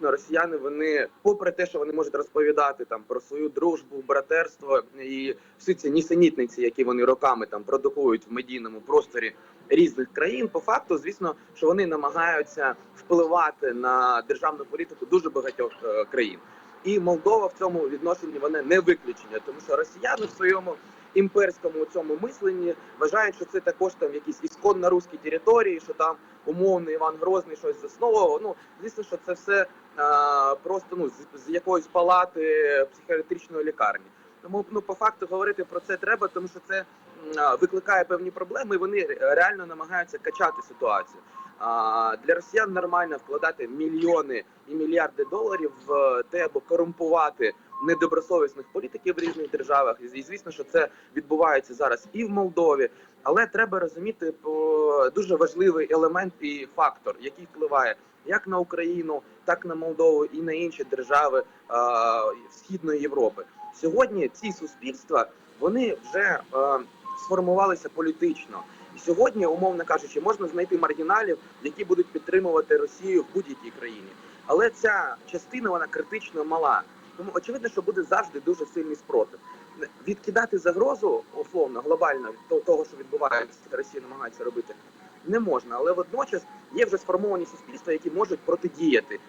Росіяни вони, попри те, що вони можуть розповідати там про свою дружбу, братерство і всі ці нісенітниці, які вони роками там продукують в медійному просторі різних країн, по факту, звісно, що вони намагаються впливати на державну політику дуже багатьох е, країн. І Молдова в цьому відношенні вона не виключення, тому що росіяни в своєму імперському цьому мисленні вважають, що це також там якісь ісконно руські території, що там умовний Іван Грозний щось засновував. Ну звісно, що це все а, просто ну з, з якоїсь палати психіатричної лікарні. Тому ну по факту говорити про це треба, тому що це а, викликає певні проблеми, і вони реально намагаються качати ситуацію. А для росіян нормально вкладати мільйони і мільярди доларів в те, аби корумпувати недобросовісних політиків в різних державах. І звісно, що це відбувається зараз і в Молдові. Але треба розуміти дуже важливий елемент і фактор, який впливає як на Україну, так на Молдову і на інші держави Східної Європи. Сьогодні ці суспільства вони вже е, сформувалися політично. Сьогодні, умовно кажучи, можна знайти маргіналів, які будуть підтримувати Росію в будь-якій країні. Але ця частина вона критично мала. Тому очевидно, що буде завжди дуже сильний спротив. Відкидати загрозу условно глобально того, що відбувається, Росія намагається робити, не можна. Але водночас є вже сформовані суспільства, які можуть протидіяти